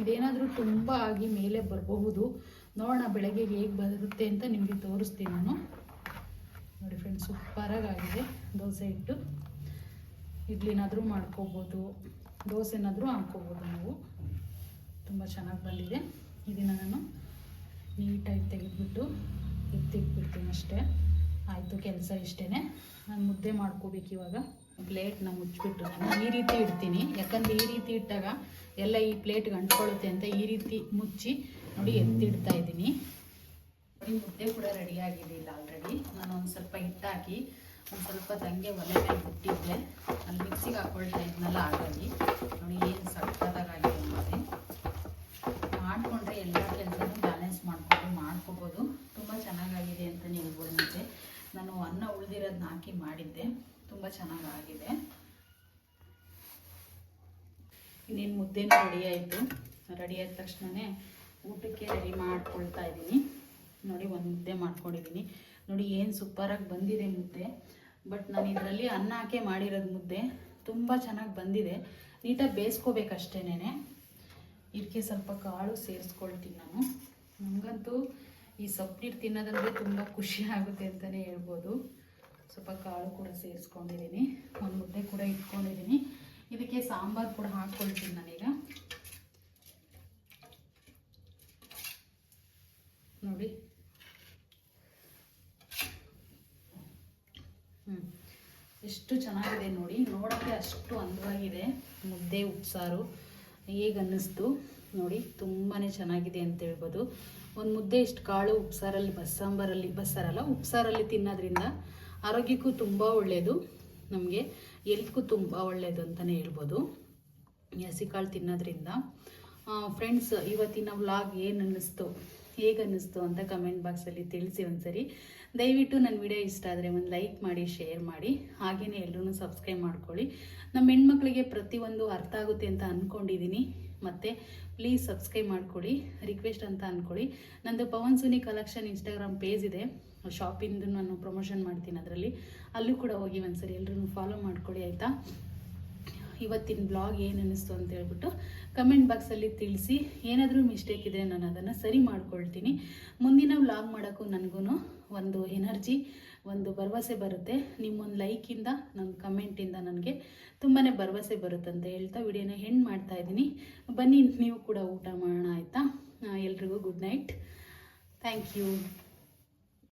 ಇದೇನಾದರೂ ತುಂಬ ಆಗಿ ಮೇಲೆ ಬರಬಹುದು. ನೋಡೋಣ ಬೆಳಗ್ಗೆ ಹೇಗೆ ಬರುತ್ತೆ ಅಂತ ನಿಮಗೆ ತೋರಿಸ್ತೀನಿ ನಾನು. ನೋಡಿ ಫ್ರೆಂಡ್ಸ್ ಸೂಪರಾಗಿ ಆಗಿದೆ ದೋಸೆ ಇಟ್ಟು ಇಡ್ಲಿನಾದರೂ ಮಾಡ್ಕೋಬೋದು. ದೋಸೆನಾದರೂ ಹಾಕ್ಕೋಬೋದು ನಾವು. ತುಂಬ ಚೆನ್ನಾಗಿ ಬಂದಿದೆ. ಇದನ್ನು ನಾನು ನೀಟಾಗಿ ತೆಗೆದುಬಿಟ್ಟು ಎತ್ತಿಟ್ಬಿಡ್ತೀನಿ ಅಷ್ಟೇ. ಆಯಿತು, ಕೆಲಸ ಇಷ್ಟೇ ನಾನು ಮುದ್ದೆ ಮಾಡ್ಕೋಬೇಕು ಇವಾಗ. ಪ್ಲೇಟ್ನ ಮುಚ್ಚಿಬಿಟ್ಟು ನಾನು ಈ ರೀತಿ ಇಡ್ತೀನಿ. ಯಾಕಂದರೆ ಈ ರೀತಿ ಇಟ್ಟಾಗ ಎಲ್ಲ ಈ ಪ್ಲೇಟ್ಗೆ ಅಂಟ್ಕೊಳ್ಳುತ್ತೆ ಅಂತ ಈ ರೀತಿ ಮುಚ್ಚಿ ನೋಡಿ ಎತ್ತಿಡ್ತಾ ಇದ್ದೀನಿ. ಮುದ್ದೆ ಕೂಡ ರೆಡಿ ಆಗಿದೆ ಇಲ್ಲ ಆಲ್ರೆಡಿ ನಾನು ಒಂದು ಸ್ವಲ್ಪ ಹಿಟ್ಟಾಕಿ, ಒಂದು ಸ್ವಲ್ಪ ತಂಗೆ ಒಲೆ ಮೇಲೆ ಬಿಟ್ಟಿದ್ದೆ ಅಲ್ಲಿ ಮಿಕ್ಸಿಗೆ ಹಾಕ್ಕೊಳ್ತಾ ಇದ್ನಲ್ಲ ಹಾಗಾಗಿ. ನೋಡಿ ಏನು ಸಕ್ಕತ್ತಾಗಿದೆ ಮುದ್ದೆ ಮಾಡಿಕೊಂಡ್ರೆ ಎಲ್ಲ ಕೆಲಸನೂ ಬ್ಯಾಲೆನ್ಸ್ ಮಾಡಿಕೊಂಡು ಮಾಡ್ಕೋಬೋದು. ತುಂಬ ಚೆನ್ನಾಗಾಗಿದೆ ಅಂತ ಹೇಳ್ಬೋದು ಮುದ್ದೆ ನಾನು ಅನ್ನ ಉಳಿದಿರೋದನ್ನ ಹಾಕಿ ಮಾಡಿದ್ದೆ. ತುಂಬ ಚೆನ್ನಾಗಾಗಿದೆ. ಇನ್ನೇನು ಮುದ್ದೆನೂ ರೆಡಿ ಆಯಿತು. ರೆಡಿ ಆದ ತಕ್ಷಣವೇ ಊಟಕ್ಕೆ ರೆಡಿ ಮಾಡ್ಕೊಳ್ತಾ ಇದ್ದೀನಿ. ನೋಡಿ ಒಂದು ಮುದ್ದೆ ಮಾಡ್ಕೊಂಡಿದ್ದೀನಿ. ನೋಡಿ ಏನು ಸೂಪರಾಗಿ ಬಂದಿದೆ ಮುದ್ದೆ. ಬಟ್ ನಾನು ಇದರಲ್ಲಿ ಅನ್ನ ಹಾಕಿ ಮಾಡಿರೋದು ಮುದ್ದೆ ತುಂಬ ಚೆನ್ನಾಗಿ ಬಂದಿದೆ. ನೀಟಾಗಿ ಬೇಯಿಸ್ಕೋಬೇಕಷ್ಟೇನೆ ಇದಕ್ಕೆ ಸ್ವಲ್ಪ ಕಾಳು ಸೇರಿಸ್ಕೊಳ್ತೀನಿ ನಾನು. ನನಗಂತೂ ಈ ಸೊಪ್ಪು ನೀರು ತಿನ್ನೋದಂದರೆ ತುಂಬ ಖುಷಿ ಆಗುತ್ತೆ ಅಂತಲೇ ಹೇಳ್ಬೋದು. ಸ್ವಲ್ಪ ಕಾಳು ಕೂಡ ಸೇರಿಸ್ಕೊಂಡಿದ್ದೀನಿ, ಒಂದು ಮುದ್ದೆ ಕೂಡ ಇಟ್ಕೊಂಡಿದ್ದೀನಿ. ಇದಕ್ಕೆ ಸಾಂಬಾರು ಕೂಡ ಹಾಕ್ಕೊಳ್ತೀನಿ ನಾನೀಗ. ನೋಡಿ. ಹ್ಞೂ ಎಷ್ಟು ಚೆನ್ನಾಗಿದೆ ನೋಡಿ. ನೋಡೋಕ್ಕೆ ಅಷ್ಟು ಅಂದವಾಗಿದೆ. ಮುದ್ದೆ, ಉಪ್ಸಾರು, ಹೇಗೆ ಅನ್ನಿಸ್ತು. ನೋಡಿ ತುಂಬಾ ಚೆನ್ನಾಗಿದೆ ಅಂತ ಹೇಳ್ಬೋದು. ಒಂದು ಮುದ್ದೆ, ಇಷ್ಟು ಕಾಳು, ಉಪ್ಸಾರಲ್ಲಿ ಬಸ್ಸಾಂಬಾರಲ್ಲಿ ಬಸ್ಸಾರಲ್ಲ, ಉಪ್ಸಾರಲ್ಲಿ ತಿನ್ನೋದ್ರಿಂದ ಆರೋಗ್ಯಕ್ಕೂ ತುಂಬ ಒಳ್ಳೆಯದು ನಮಗೆ ಎಲ್ತ್ಗೂ ತುಂಬ ಒಳ್ಳೆಯದು ಅಂತಲೇ ಹೇಳ್ಬೋದು. ಹಸಿಕಾಳು ತಿನ್ನೋದ್ರಿಂದ ಫ್ರೆಂಡ್ಸ್ ಇವತ್ತಿನ ವ್ಲಾಗ್ ಏನು ಅನ್ನಿಸ್ತು, ಹೇಗೆ ಅನ್ನಿಸ್ತು ಅಂತ ಕಮೆಂಟ್ ಬಾಕ್ಸಲ್ಲಿ ತಿಳಿಸಿ ಒಂದ್ಸರಿ. ದಯವಿಟ್ಟು ನನ್ನ ವಿಡಿಯೋ ಇಷ್ಟ ಆದರೆ ಒಂದು ಲೈಕ್ ಮಾಡಿ ಶೇರ್ ಮಾಡಿ ಹಾಗೆಯೇ ಎಲ್ಲರೂ ಸಬ್ಸ್ಕ್ರೈಬ್ ಮಾಡ್ಕೊಳ್ಳಿ. ನಮ್ಮ ಹೆಣ್ಮಕ್ಳಿಗೆ ಪ್ರತಿಯೊಂದು ಅರ್ಥ ಆಗುತ್ತೆ ಅಂತ ಅಂದ್ಕೊಂಡಿದ್ದೀನಿ ಮತ್ತು ಪ್ಲೀಸ್ ಸಬ್ಸ್ಕ್ರೈಬ್ ಮಾಡ್ಕೊಳ್ಳಿ ರಿಕ್ವೆಸ್ಟ್ ಅಂತ ಅಂದ್ಕೊಳ್ಳಿ ನಂದು Pavan Suni collection Instagram page ಇದೆ. ಶಾಪಿಂದು ನಾನು ಪ್ರಮೋಷನ್ ಮಾಡ್ತೀನಿ ಅದರಲ್ಲಿ. ಅಲ್ಲೂ ಕೂಡ ಹೋಗಿ ಒಂದ್ಸರಿ ಎಲ್ಲರೂ ಫಾಲೋ ಮಾಡ್ಕೊಳ್ಳಿ, ಆಯಿತಾ? ಇವತ್ತಿನ ಬ್ಲಾಗ್ ಏನು ಅಂತ ಹೇಳ್ಬಿಟ್ಟು ಕಮೆಂಟ್ ಬಾಕ್ಸಲ್ಲಿ ತಿಳಿಸಿ. ಏನಾದರೂ ಮಿಸ್ಟೇಕ್ ಇದ್ದರೆ ನಾನು ಅದನ್ನು ಸರಿ ಮಾಡ್ಕೊಳ್ತೀನಿ. ಮುಂದಿನ ವ್ಲಾಗ್ ಮಾಡೋಕ್ಕೂ ನನಗೂ ಒಂದು ಎನರ್ಜಿ ಒಂದು ಭರವಸೆ ಬರುತ್ತೆ. ನಿಮ್ಮೊಂದು ಲೈಕಿಂದ ನನ್ನ ಕಮೆಂಟಿಂದ ನನಗೆ ತುಂಬಾ ಭರವಸೆ ಬರುತ್ತೆ ಅಂತ ಹೇಳ್ತಾ ವಿಡಿಯೋನ ಹೆಣ್ಣು ಮಾಡ್ತಾ ಇದ್ದೀನಿ. ಬನ್ನಿ, ನೀವು ಕೂಡ ಊಟ ಮಾಡೋಣ, ಆಯಿತಾ? ಎಲ್ರಿಗೂ ಗುಡ್ ನೈಟ್ ಥ್ಯಾಂಕ್ ಯು